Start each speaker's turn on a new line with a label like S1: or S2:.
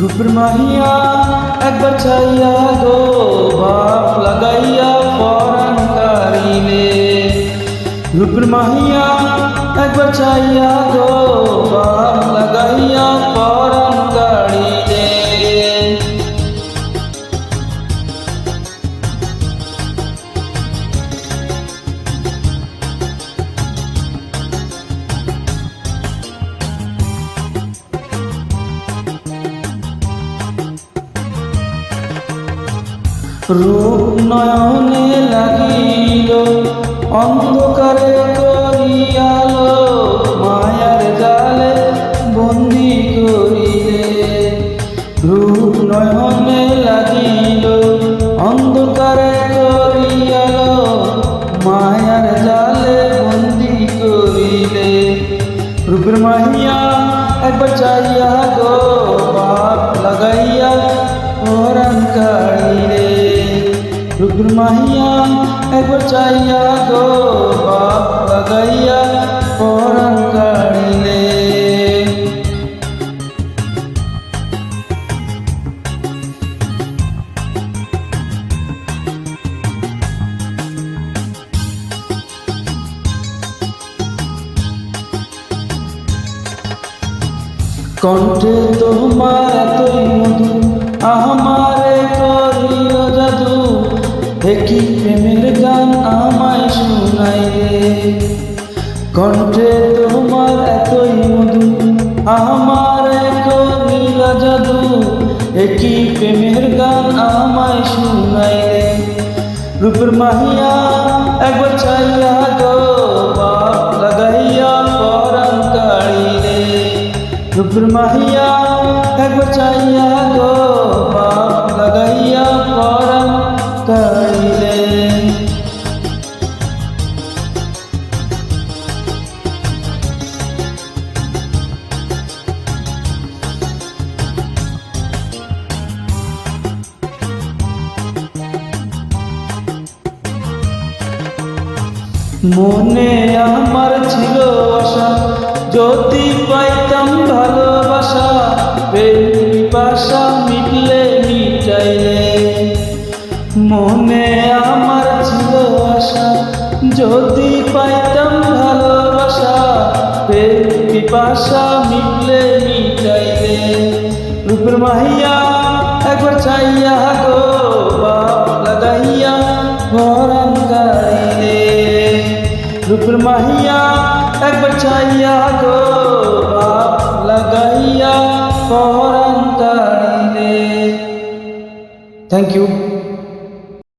S1: রূপের মাহিয়া একবার চাইয়া গো বাপ লাগাইয়া পরাণ কারিলে রূপের মাহিয়া একবার চাইয়া গো বাপ রূপ নয়নে লাগিল, অন্ধকারে করিয়ালো, মায়ার জালে বন্দি করিলে। রূপ নয়নে লাগিল, অন্ধকারে করিয়ালো, মায়ার জালে বন্দি করিলে। রূপের মাহিয়া একবার চাইয়া গো রূপের মাহিয়া একবার চাইয়া গো বাপ লাগাইয়া ওরান কাড়িলে। কণ্ঠে তোমার এতই মধু আমারে একই প্রেমের গান আমায় শুনাই রে? কণ্ঠে তোমার এতই মধু, আমারে করিল জাদু। একই প্রেমের গান আমায় শুনাই রে? রূপের মাহিয়া একবার চাইয়া গো বাপ লাগাইয়া পরাণ কাড়ি রে। রূপের মাহিয়া একবার চাইয়া মনে আমার ছিল আশা, যদি পাইতাম ভালোবাসা পিপাসা মিটলে মিটাইলে। মনে আমার ছিল আশা, যদি পাইতাম ভালোবাসা, প্রেম পিপাসা মিটলে মিটাইলে। রূপের মাহিয়া, একবার চাইয়া গো বাপ লাগাইয়া ভরান গাইলে রূপের মাহিয়া একবার চাইয়া গো বাপ লাগাইয়া পরান কাড়িলে থ্যাংক ইউ